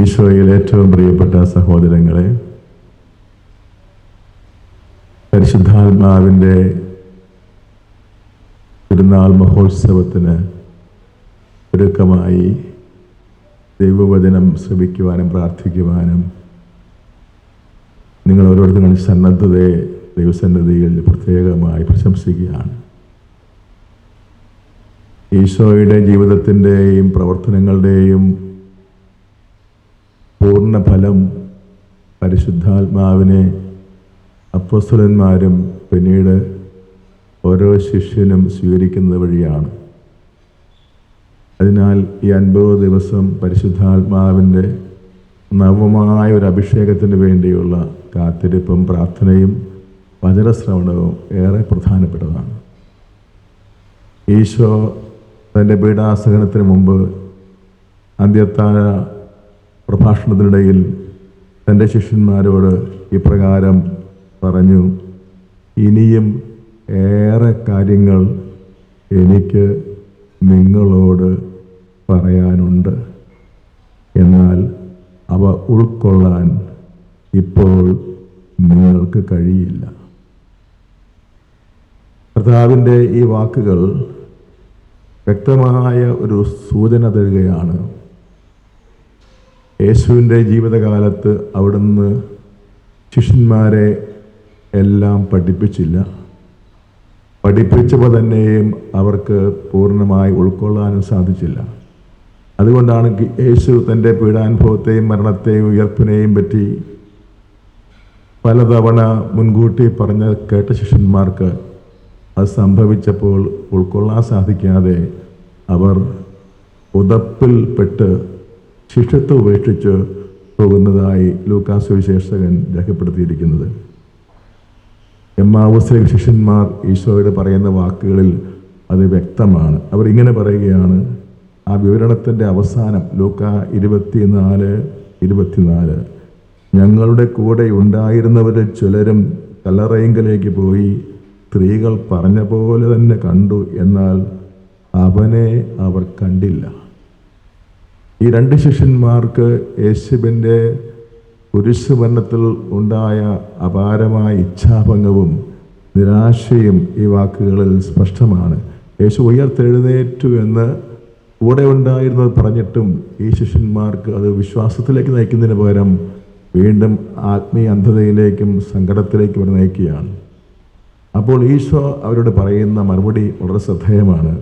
ഈശോയിൽ ഏറ്റവും പ്രിയപ്പെട്ട സഹോദരങ്ങളെ പരിശുദ്ധാത്മാവിന്റെ തിരുനാൾ മഹോത്സവത്തിന് ഒരുക്കമായി ദൈവവചനം ശ്രമിക്കുവാനും പ്രാർത്ഥിക്കുവാനും നിങ്ങൾ ഓരോരുത്തരും സന്നദ്ധതയെ ദൈവസന്നദ്ധിയിൽ പ്രത്യേകമായി പ്രശംസിക്കുകയാണ്. ഈശോയുടെ ജീവിതത്തിന്റെയും പ്രവർത്തനങ്ങളുടെയും പൂർണ ഫലം പരിശുദ്ധാത്മാവിനെ അപ്പോസ്തലന്മാരും പിന്നീട് ഓരോ ശിഷ്യനും സ്വീകരിക്കുന്നത് വഴിയാണ്. അതിനാൽ ഈ അൻപത് ദിവസം പരിശുദ്ധാത്മാവിന്റെ നവമായ ഒരു അഭിഷേകത്തിന് വേണ്ടിയുള്ള കാത്തിരിപ്പും പ്രാർത്ഥനയും വചനശ്രവണവും ഏറെ പ്രധാനപ്പെട്ടതാണ്. ഈശോ തന്റെ പീഡാസഹനത്തിന് മുമ്പ് അന്ത്യത്താഴ പ്രഭാഷണത്തിനിടയിൽ തന്റെ ശിഷ്യന്മാരോട് ഇപ്രകാരം പറഞ്ഞു ഇനിയും ഏറെ കാര്യങ്ങൾ എനിക്ക് നിങ്ങളോട് പറയാനുണ്ട്. എന്നാൽ അവ ഉൾക്കൊള്ളാൻ ഇപ്പോൾ നിങ്ങൾക്ക് കഴിയില്ല. കർത്താവിന്റെ ഈ വാക്കുകൾ വ്യക്തമായ ഒരു സൂചന തരികയാണ് യേശുവിന്റെ ജീവിതകാലത്ത് അവിടുന്ന് ശിഷ്യന്മാരെ എല്ലാം പഠിപ്പിച്ചില്ല. പഠിപ്പിച്ചപ്പോൾ തന്നെയും അവർക്ക് പൂർണമായി ഉൾക്കൊള്ളാനും സാധിച്ചില്ല. അതുകൊണ്ടാണ് യേശു തന്റെ പീഡാനുഭവത്തെയും മരണത്തെയും ഉയർപ്പിനെയും പറ്റി പലതവണ മുൻകൂട്ടി പറഞ്ഞ കേട്ട ശിഷ്യന്മാർക്ക് അത് സംഭവിച്ചപ്പോൾ ഉൾക്കൊള്ളാൻ സാധിക്കാതെ അവർ ഉതപ്പിൽപ്പെട്ട് ശിഷ്യത്വം ഉപേക്ഷിച്ച് പോകുന്നതായി ലൂക്കാസ് വിശേഷകൻ രേഖപ്പെടുത്തിയിരിക്കുന്നത്. എമ്മാവൂസിലെ ശിഷ്യന്മാർ ഈശോയുടെ പറയുന്ന വാക്കുകളിൽ അത് വ്യക്തമാണ്. അവർ ഇങ്ങനെ പറയുകയാണ് ആ വിവരണത്തിന്റെ അവസാനം ലൂക്ക ഇരുപത്തിനാല് ഇരുപത്തിനാല് ഞങ്ങളുടെ കൂടെ ഉണ്ടായിരുന്നവരിൽ ചിലരും കല്ലറയിങ്കലേക്ക് പോയി സ്ത്രീകൾ പറഞ്ഞ പോലെ തന്നെ കണ്ടു എന്നാൽ അവനെ അവർ കണ്ടില്ല. ഈ രണ്ട് ശിഷ്യന്മാർക്ക് യേശുവിന്റെ കുരിശുമരണത്തിൽ ഉണ്ടായ അപാരമായ ഇച്ഛാഭംഗവും നിരാശയും ഈ വാക്കുകളിൽ സ്പഷ്ടമാണ്. യേശു ഉയർത്തെഴുന്നേറ്റു എന്ന് കൂടെ ഉണ്ടായിരുന്നത് പറഞ്ഞിട്ടും ഈ ശിഷ്യന്മാർക്ക് അത് വിശ്വാസത്തിലേക്ക് നയിക്കുന്നതിന് പകരം വീണ്ടും ആത്മീയ അന്ധതയിലേക്കും സങ്കടത്തിലേക്കും അവർ നയിക്കുകയാണ്. അപ്പോൾ ഈശോ അവരോട് പറയുന്ന മറുപടി വളരെ ശ്രദ്ധേയമാണ്.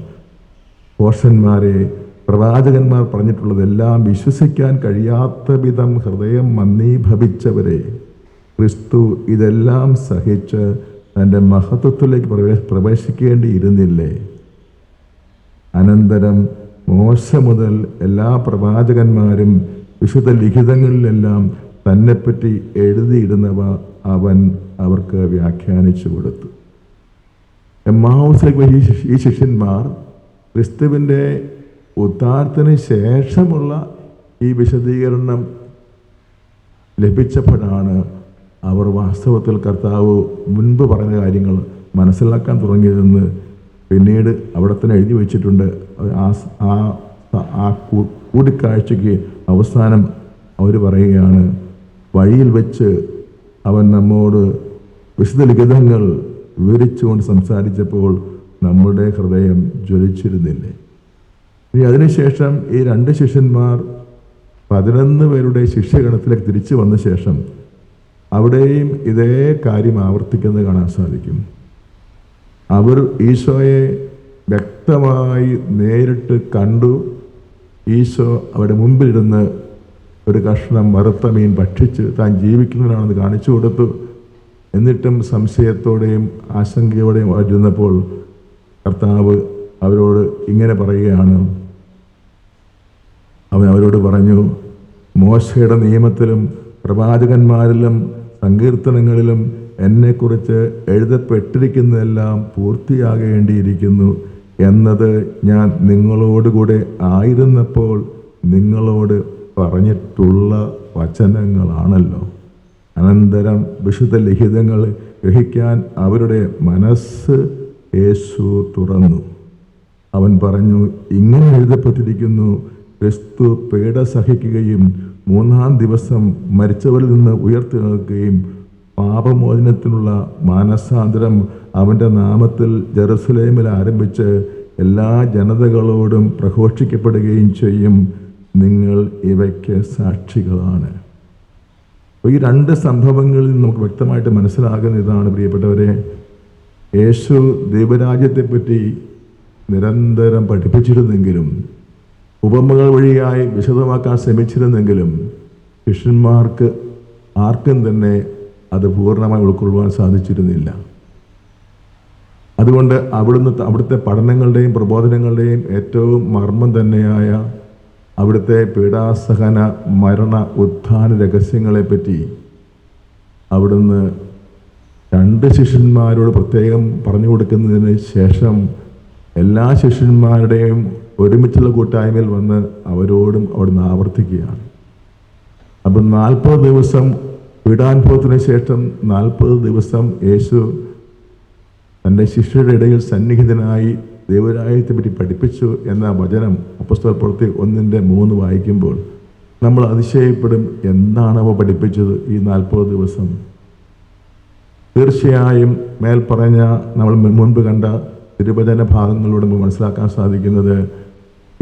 പോഷന്മാരെ പ്രവാചകന്മാർ പറഞ്ഞിട്ടുള്ളതെല്ലാം വിശ്വസിക്കാൻ കഴിയാത്ത വിധം ഹൃദയം മന്ദീഭവിച്ചവരെ ക്രിസ്തു ഇതെല്ലാം സഹിച്ച് തന്റെ മഹത്വത്തിലേക്ക് പ്രവേശ പ്രവേശിക്കേണ്ടിയിരുന്നില്ലേ? അനന്തരം മോശ മുതൽ എല്ലാ പ്രവാചകന്മാരും വിശുദ്ധ ലിഖിതങ്ങളിലെല്ലാം തന്നെപ്പറ്റി എഴുതിയിടുന്നവ അവൻ അവർക്ക് വ്യാഖ്യാനിച്ചു കൊടുത്തു. എമ്മാവൂസിലേക്ക് ഈ ശിഷ്യ- ഈ ശിഷ്യന്മാർ ക്രിസ്തുവിന്റെ ഉദ്ധാരത്തിന് ശേഷമുള്ള ഈ വിശദീകരണം ലഭിച്ചപ്പോഴാണ് അവർ വാസ്തവത്തിൽ കർത്താവ് മുൻപ് പറഞ്ഞ കാര്യങ്ങൾ മനസ്സിലാക്കാൻ തുടങ്ങിയതെന്ന് പിന്നീട് അവിടെ തന്നെ എഴുതി വെച്ചിട്ടുണ്ട്. ആ ആ കൂടിക്കാഴ്ചയ്ക്ക് അവസാനം അവർ പറയുകയാണ് വഴിയിൽ വെച്ച് അവൻ നമ്മോട് വിശുദ്ധ ലിഖിതങ്ങൾ വിവരിച്ചുകൊണ്ട് സംസാരിച്ചപ്പോൾ നമ്മുടെ ഹൃദയം ജ്വലിച്ചിരുന്നില്ലേ? ഇനി അതിനുശേഷം ഈ രണ്ട് ശിഷ്യന്മാർ പതിനൊന്ന് പേരുടെ ശിഷ്യഗണത്തിലേക്ക് തിരിച്ചു വന്ന ശേഷം അവിടെയും ഇതേ കാര്യം ആവർത്തിക്കുന്നത് കാണാൻ സാധിക്കും. അവർ ഈശോയെ വ്യക്തമായി നേരിട്ട് കണ്ടു. ഈശോ അവരുടെ മുമ്പിലിരുന്ന് ഒരു കഷ്ണം വറുത്ത മീൻ ഭക്ഷിച്ച് താൻ ജീവിക്കുന്നവനാണെന്ന് കാണിച്ചു കൊടുത്തു. എന്നിട്ടും സംശയത്തോടെയും ആശങ്കയോടെയും വരുന്നപ്പോൾ കർത്താവ് അവരോട് ഇങ്ങനെ പറയുകയാണ് അവൻ അവരോട് പറഞ്ഞു മോശയുടെ നിയമത്തിലും പ്രവാചകന്മാരിലും സങ്കീർത്തനങ്ങളിലും എന്നെക്കുറിച്ച് എഴുതപ്പെട്ടിരിക്കുന്നതെല്ലാം പൂർത്തിയാകേണ്ടിയിരിക്കുന്നു എന്നത് ഞാൻ നിങ്ങളോടുകൂടെ ആയിരുന്നപ്പോൾ നിങ്ങളോട് പറഞ്ഞിട്ടുള്ള വചനങ്ങളാണല്ലോ. അനന്തരം വിശുദ്ധ ലിഖിതങ്ങൾ ഗ്രഹിക്കാൻ അവരുടെ മനസ്സ് യേശു തുറന്നു. അവൻ പറഞ്ഞു ഇങ്ങനെ എഴുതപ്പെട്ടിരിക്കുന്നു ക്രിസ്തു പേട സഹിക്കുകയും മൂന്നാം ദിവസം മരിച്ചവരിൽ നിന്ന് ഉയർത്തെഴുന്നേൽക്കുകയും പാപമോചനത്തിനുള്ള മാനസാന്തരം അവന്റെ നാമത്തിൽ ജെറുസലേമിൽ ആരംഭിച്ച് എല്ലാ ജനതകളോടും പ്രഘോഷിക്കപ്പെടുകയും ചെയ്യും. നിങ്ങൾ ഇവയ്ക്ക് സാക്ഷികളാണ്. ഈ രണ്ട് സംഭവങ്ങളിൽ നമുക്ക് വ്യക്തമായിട്ട് മനസ്സിലാകുന്ന ഇതാണ് പ്രിയപ്പെട്ടവരെ. യേശു ദൈവരാജ്യത്തെപ്പറ്റി നിരന്തരം പഠിപ്പിച്ചിരുന്നെങ്കിലും ഉപമകൾ വഴിയായി വിശദമാക്കാൻ ശ്രമിച്ചിരുന്നെങ്കിലും ശിഷ്യന്മാർക്ക് ആർക്കും തന്നെ അത് പൂർണമായി ഉൾക്കൊള്ളുവാൻ സാധിച്ചിരുന്നില്ല. അതുകൊണ്ട് അവിടുന്ന് അവിടുത്തെ പഠനങ്ങളുടെയും പ്രബോധനങ്ങളുടെയും ഏറ്റവും മർമ്മം തന്നെയായ അവിടുത്തെ പീഡാസഹന മരണ ഉത്ഥാന രഹസ്യങ്ങളെപ്പറ്റി അവിടുന്ന് രണ്ട് ശിഷ്യന്മാരോട് പ്രത്യേകം പറഞ്ഞു കൊടുക്കുന്നതിന് ശേഷം എല്ലാ ശിഷ്യന്മാരുടെയും ഒരുമിച്ചുള്ള കൂട്ടായ്മയിൽ വന്ന് അവരോടും അവിടുന്ന് ആവർത്തിക്കുകയാണ്. അപ്പം നാൽപ്പത് ദിവസം പീഡാനുഭവത്തിന് ശേഷം നാൽപ്പത് ദിവസം യേശു തന്റെ ശിഷ്യരുടെ ഇടയിൽ സന്നിഹിതനായി ദൈവരായത്തെ പറ്റി പഠിപ്പിച്ചു എന്ന വചനം അപ്പസ്തപ്പുറത്തി ഒന്നിന്റെ മൂന്ന് വായിക്കുമ്പോൾ നമ്മൾ അതിശയപ്പെടും എന്താണ് അവ പഠിപ്പിച്ചത് ഈ നാൽപ്പത് ദിവസം? തീർച്ചയായും മേൽ പറഞ്ഞ നമ്മൾ മുൻപ് കണ്ട തിരുവചന ഭാഗങ്ങളിലൂടെ മനസ്സിലാക്കാൻ സാധിക്കുന്നത്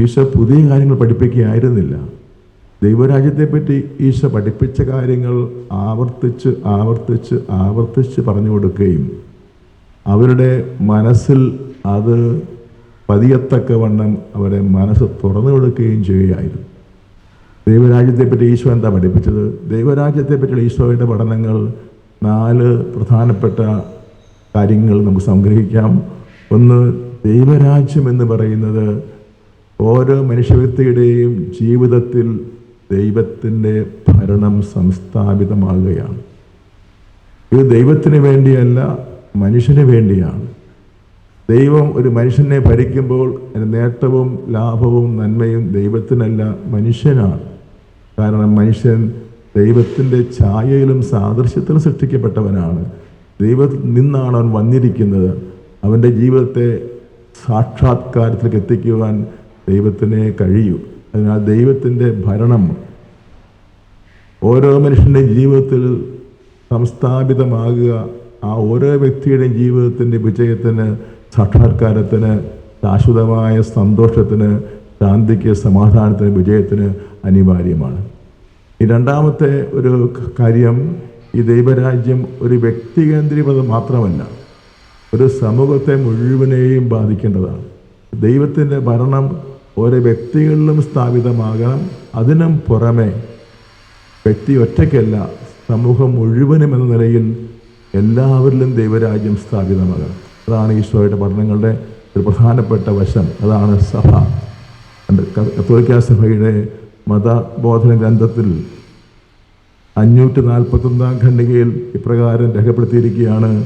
ഈശോ പുതിയ കാര്യങ്ങൾ പഠിപ്പിക്കുകയായിരുന്നില്ല. ദൈവരാജ്യത്തെപ്പറ്റി ഈശോ പഠിപ്പിച്ച കാര്യങ്ങൾ ആവർത്തിച്ച് ആവർത്തിച്ച് ആവർത്തിച്ച് പറഞ്ഞു കൊടുക്കുകയും അവരുടെ മനസ്സിൽ അത് പതിയത്തക്കവണ്ണം അവരെ മനസ്സ് തുറന്നു കൊടുക്കുകയും ചെയ്യുകയായിരുന്നു. ദൈവരാജ്യത്തെപ്പറ്റി ഈശോ എന്താ പഠിപ്പിച്ചത്? ദൈവരാജ്യത്തെപ്പറ്റിയുള്ള ഈശോയുടെ പഠനങ്ങൾ നാല് പ്രധാനപ്പെട്ട കാര്യങ്ങൾ നമുക്ക് സംഗ്രഹിക്കാം. ഒന്ന് ദൈവരാജ്യം എന്ന് പറയുന്നത് ഓരോ മനുഷ്യവ്യക്തിയുടെയും ജീവിതത്തിൽ ദൈവത്തിന്റെ ഭരണം സംസ്ഥാപിതമാകുകയാണ്. ഇത് ദൈവത്തിന് വേണ്ടിയല്ല മനുഷ്യന് വേണ്ടിയാണ്. ദൈവം ഒരു മനുഷ്യനെ ഭരിക്കുമ്പോൾ നേട്ടവും ലാഭവും നന്മയും ദൈവത്തിനല്ല മനുഷ്യനാണ്. കാരണം മനുഷ്യൻ ദൈവത്തിന്റെ ഛായയിലും സാദൃശ്യത്തിലും സൃഷ്ടിക്കപ്പെട്ടവനാണ്. ദൈവത്തിൽ നിന്നാണ് അവൻ വന്നിരിക്കുന്നത്. അവന്റെ ജീവിതത്തെ സാക്ഷാത്കാരത്തിലേക്ക് എത്തിക്കുവാൻ ദൈവത്തിനെ കഴിയൂ. അതിനാൽ ദൈവത്തിന്റെ ഭരണം ഓരോ മനുഷ്യന്റെ ജീവിതത്തിൽ സംസ്ഥാപിതമാകുക ആ ഓരോ വ്യക്തിയുടെയും ജീവിതത്തിന്റെ വിജയത്തിന് സാക്ഷാത്കാരത്തിന് ശാശ്വതമായ സന്തോഷത്തിന് ശാന്തിക്ക് സമാധാനത്തിന് വിജയത്തിന് അനിവാര്യമാണ്. ഈ രണ്ടാമത്തെ ഒരു കാര്യം ഈ ദൈവരാജ്യം ഒരു വ്യക്തികേന്ദ്രീകൃത മാത്രമല്ല ഒരു സമൂഹത്തെ മുഴുവനെയും ബാധിക്കേണ്ടതാണ്. ദൈവത്തിന്റെ ഭരണം ഓരോ വ്യക്തികളിലും സ്ഥാപിതമാകണം. അതിനും പുറമെ വ്യക്തി ഒറ്റയ്ക്കല്ല സമൂഹം മുഴുവനും എന്ന നിലയിൽ എല്ലാവരിലും ദൈവരാജ്യം സ്ഥാപിതമാകണം. അതാണ് ഈശോയുടെ പഠനങ്ങളുടെ ഒരു പ്രധാനപ്പെട്ട വശം. അതാണ് സഭ. കത്തോലിക്ക സഭയുടെ മതബോധന ഗ്രന്ഥത്തിൽ അഞ്ഞൂറ്റി നാൽപ്പത്തൊന്നാം ഖണ്ഡികയിൽ ഇപ്രകാരം രേഖപ്പെടുത്തിയിരിക്കുകയാണ്.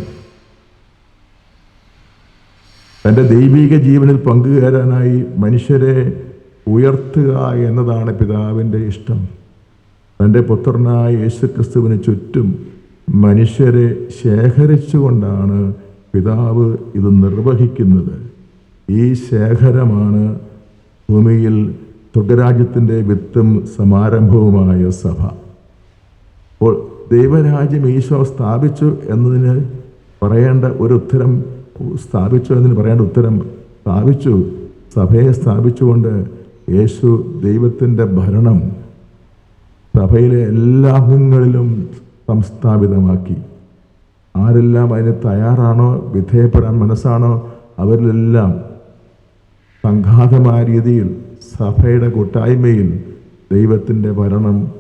തന്റെ ദൈവിക ജീവനിൽ പങ്കുചേരാനായി മനുഷ്യരെ ഉയർത്തുക എന്നതാണ് പിതാവിന്റെ ഇഷ്ടം. തന്റെ പുത്രനായ യേശുക്രിസ്തുവിന് ചുറ്റും മനുഷ്യരെ ശേഖരിച്ചുകൊണ്ടാണ് പിതാവ് ഇത് നിർവഹിക്കുന്നത്. ഈ ശേഖരമാണ് ഭൂമിയിൽ സ്വർഗരാജ്യത്തിന്റെ വിത്തും സമാരംഭവുമായ സഭ. അപ്പോൾ ദൈവരാജ്യം ഈശോ സ്ഥാപിച്ചു എന്നതിന് പറയേണ്ട ഒരു ഉത്തരം സ്ഥാപിച്ചു എന്നതിന് പറയേണ്ട ഉത്തരം സ്ഥാപിച്ചു. സഭയെ സ്ഥാപിച്ചുകൊണ്ട് യേശു ദൈവത്തിന്റെ ഭരണം സഭയിലെ എല്ലാ അംഗങ്ങളിലും സംസ്ഥാപിതമാക്കി. ആരെല്ലാം അതിന് തയ്യാറാണോ വിധേയപ്പെടാൻ മനസ്സാണോ അവരിലെല്ലാം സംഘാതമായ രീതിയിൽ സഭയുടെ കൂട്ടായ്മയിൽ ദൈവത്തിന്റെ ഭരണം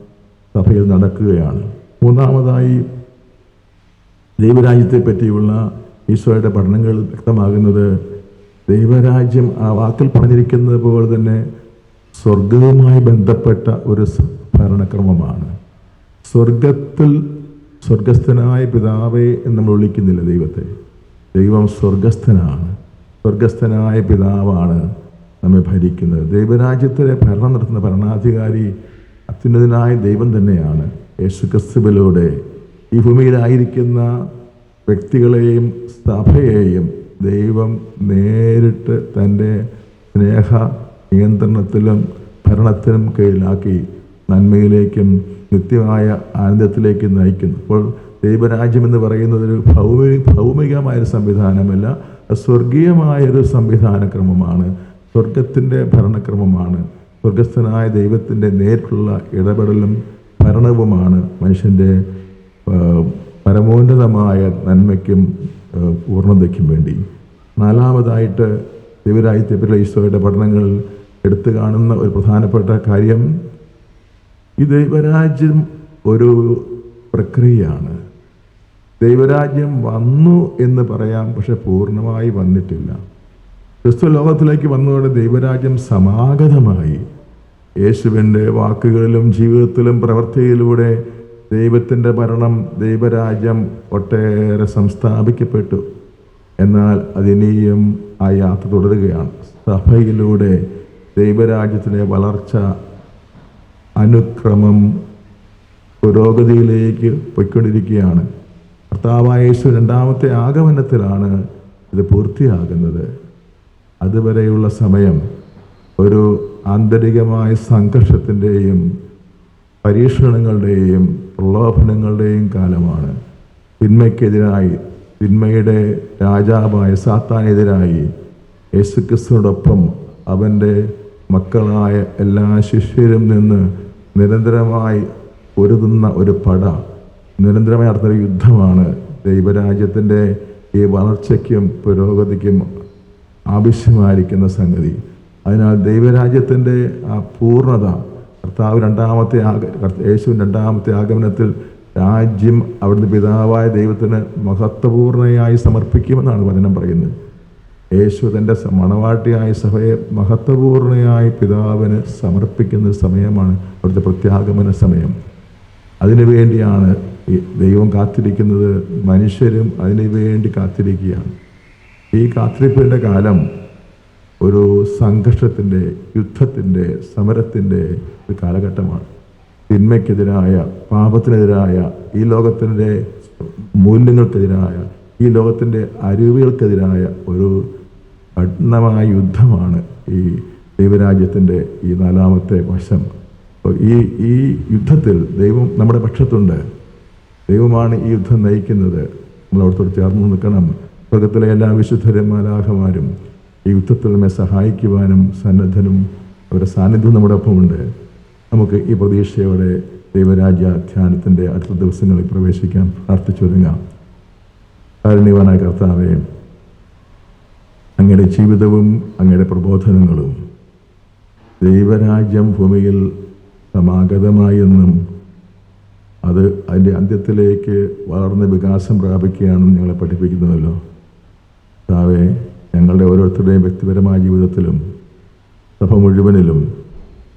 സഭയിൽ നടക്കുകയാണ്. മൂന്നാമതായി ദൈവരാജ്യത്തെ പറ്റിയുള്ള ഈശോയുടെ പഠനങ്ങൾ വ്യക്തമാകുന്നത് ദൈവരാജ്യം ആ വാക്കിൽ പറഞ്ഞിരിക്കുന്നത് പോലെ തന്നെ സ്വർഗവുമായി ബന്ധപ്പെട്ട ഒരു ഭരണക്രമമാണ്. സ്വർഗത്തിൽ സ്വർഗസ്ഥനായ പിതാവേ എന്ന് നമ്മൾ വിളിക്കുന്നില്ല ദൈവത്തെ. ദൈവം സ്വർഗസ്ഥനാണ്. സ്വർഗസ്ഥനായ പിതാവാണ് നമ്മെ ഭരിക്കുന്നത്. ദൈവരാജ്യത്തിലെ ഭരണം നടത്തുന്ന ഭരണാധികാരി അത്യുന്നതനായ ദൈവം തന്നെയാണ്. യേശു ക്രിസ്തുവിലൂടെ ഈ ഭൂമിയിലായിരിക്കുന്ന വ്യക്തികളെയും സഭയെയും ദൈവം നേരിട്ട് തന്റെ സ്നേഹ നിയന്ത്രണത്തിലും ഭരണത്തിനും കീഴിലാക്കി നന്മയിലേക്കും നിത്യമായ ആനന്ദത്തിലേക്കും നയിക്കുന്നു. അപ്പോൾ ദൈവരാജ്യം എന്ന് പറയുന്നത് ഒരു ഭൗമി ഭൗമികമായൊരു സംവിധാനമല്ല സ്വർഗീയമായൊരു സംവിധാനക്രമമാണ് സ്വർഗത്തിന്റെ ഭരണക്രമമാണ് സ്വർഗസ്ഥനായ ദൈവത്തിന്റെ നേരിട്ടുള്ള ഇടപെടലും ഭരണവുമാണ് മനുഷ്യന്റെ പരമോന്നതമായ നന്മയ്ക്കും പൂർണതയ്ക്കും വേണ്ടി. നാലാമതായിട്ട് ദൈവരാജ്യത്തെപ്പറ്റിയുള്ള ഈശോയുടെ പഠനങ്ങൾ എടുത്തു കാണുന്ന ഒരു പ്രധാനപ്പെട്ട കാര്യം ഈ ദൈവരാജ്യം ഒരു പ്രക്രിയയാണ്. ദൈവരാജ്യം വന്നു എന്ന് പറയാം പക്ഷെ പൂർണമായി വന്നിട്ടില്ല. ക്രിസ്തു ലോകത്തിലേക്ക് വന്നതോടെ ദൈവരാജ്യം സമാഗതമായി. യേശുവിന്റെ വാക്കുകളിലും ജീവിതത്തിലും പ്രവൃത്തിയിലൂടെ ദൈവത്തിന്റെ ഭരണം ദൈവരാജ്യം ഒട്ടേറെ സംസ്ഥാപിക്കപ്പെട്ടു. എന്നാൽ അതിനെയും ആ യാത്ര തുടരുകയാണ്. സഭയിലൂടെ ദൈവരാജ്യത്തിന്റെ വളർച്ച അനുക്രമം പുരോഗതിയിലേക്ക് പൊയ്ക്കൊണ്ടിരിക്കുകയാണ്. കർത്താവായ യേശു രണ്ടാമത്തെ ആഗമനത്തിലാണ് ഇത് പൂർത്തിയാകുന്നത്. അതുവരെയുള്ള സമയം ഒരു ആന്തരികമായ സംഘർഷത്തിന്റെയും പരീക്ഷണങ്ങളുടെയും പ്രലോഭനങ്ങളുടെയും കാലമാണ്. തിന്മയ്ക്കെതിരായി തിന്മയുടെ രാജാവായ സാത്താനെതിരായി യേശുക്രിസ്തുവിനോടൊപ്പം അവന്റെ മക്കളായ എല്ലാ ശിഷ്യരും നിന്ന് നിരന്തരമായി പൊരുതുന്ന ഒരു പട നിരന്തരമായി നടത്തുന്ന യുദ്ധമാണ് ദൈവരാജ്യത്തിന്റെ ഈ വളർച്ചയ്ക്കും പുരോഗതിക്കും ആവശ്യമായിരിക്കുന്ന സംഗതി. അതിനാൽ ദൈവരാജ്യത്തിന്റെ ആ പൂർണത കർത്താവ് രണ്ടാമത്തെ യേശു രണ്ടാമത്തെ ആഗമനത്തിൽ രാജ്യം അവിടുന്ന് പിതാവായ ദൈവത്തിന് മഹത്വപൂർണയായി സമർപ്പിക്കുമെന്നാണ് വചനം പറയുന്നത്. യേശു തന്റെ മണവാട്ടിയായ സഭയെ മഹത്വപൂർണയായി പിതാവിന് സമർപ്പിക്കുന്ന സമയമാണ് അവിടുത്തെ പ്രത്യാഗമന സമയം. അതിനു വേണ്ടിയാണ് ഈ ദൈവം കാത്തിരിക്കുന്നത്. മനുഷ്യരും അതിനു വേണ്ടി കാത്തിരിക്കുകയാണ്. ഈ കാത്തിരിപ്പിന്റെ കാലം ഒരു സംഘർഷത്തിന്റെ യുദ്ധത്തിന്റെ സമരത്തിന്റെ ഒരു കാലഘട്ടമാണ്. തിന്മയ്ക്കെതിരായ പാപത്തിനെതിരായ ഈ ലോകത്തിന്റെ മൂല്യങ്ങൾക്കെതിരായ ഈ ലോകത്തിന്റെ അരുവികൾക്കെതിരായ ഒരു കഠിനമായ യുദ്ധമാണ് ഈ ദൈവരാജ്യത്തിന്റെ ഈ നാലാമത്തെ വശം. അപ്പോൾ ഈ ഈ യുദ്ധത്തിൽ ദൈവം നമ്മുടെ പക്ഷത്തുണ്ട്. ദൈവമാണ് ഈ യുദ്ധം നയിക്കുന്നത്. നമ്മൾ ചേർന്ന് നിൽക്കണം. സ്വർഗത്തിലെ എല്ലാ വിശുദ്ധരും ഈ യുദ്ധത്തിൽ നമ്മെ സഹായിക്കുവാനും സന്നദ്ധനും അവരുടെ സാന്നിധ്യം നമ്മുടെ ഒപ്പമുണ്ട്. നമുക്ക് ഈ പ്രതീക്ഷയോടെ ദൈവരാജ്യ ധ്യാനത്തിന്റെ അടുത്ത ദിവസങ്ങളിൽ പ്രവേശിക്കാൻ പ്രാർത്ഥിച്ചൊരുങ്ങാം കാരുണ്യവാനായ കർത്താവെ അങ്ങയുടെ ജീവിതവും അങ്ങയുടെ പ്രബോധനങ്ങളും ദൈവരാജ്യം ഭൂമിയിൽ സമാഗതമായെന്നും അത് അതിന്റെ അന്ത്യത്തിലേക്ക് വളർന്ന് വികാസം പ്രാപിക്കുകയാണെന്ന് ഞങ്ങളെ പഠിപ്പിക്കുന്നുവല്ലോ. കർത്താവെ ഞങ്ങളുടെ ഓരോരുത്തരുടെയും വ്യക്തിപരമായ ജീവിതത്തിലും സഭ മുഴുവനിലും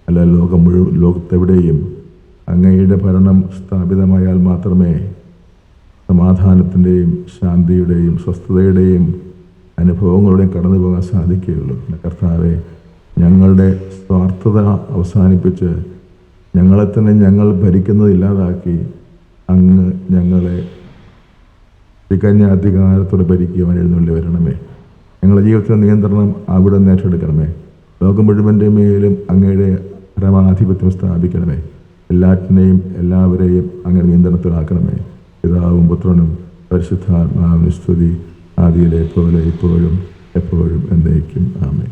അല്ല ലോകം മുഴുവൻ ലോകത്തെവിടെയും അങ്ങയുടെ ഭരണം സ്ഥാപിതമായാൽ മാത്രമേ സമാധാനത്തിന്റെയും ശാന്തിയുടെയും സ്വസ്ഥതയുടെയും അനുഭവങ്ങളുടെയും കടന്നു പോകാൻ സാധിക്കുകയുള്ളൂ. കർത്താവെ ഞങ്ങളുടെ സ്വാർത്ഥത അവസാനിപ്പിച്ച് ഞങ്ങളെ തന്നെ ഞങ്ങൾ ഭരിക്കുന്നത് ഇല്ലാതാക്കി അങ്ങ് ഞങ്ങളെ തികഞ്ഞ അധികാരത്തോടെ ഭരിക്കുവാൻ എഴുന്നള്ളി വരണമേ. ഞങ്ങളുടെ ജീവിതത്തിലെ നിയന്ത്രണം അവിടെ നിന്ന് ഏറ്റെടുക്കണമേ. ലോകം മുഴുവന്റെ മേലും അങ്ങയുടെ പരമാധിപത്യം സ്ഥാപിക്കണമേ. എല്ലാറ്റിനെയും എല്ലാവരെയും അങ്ങനെ നിയന്ത്രണത്തിലാക്കണമേ. പിതാവും പുത്രനും പരിശുദ്ധാത്മാവിന് സ്തുതി ആദിയിലെ പോലെ ഇപ്പോഴും എപ്പോഴും എന്നേക്കും. ആമേ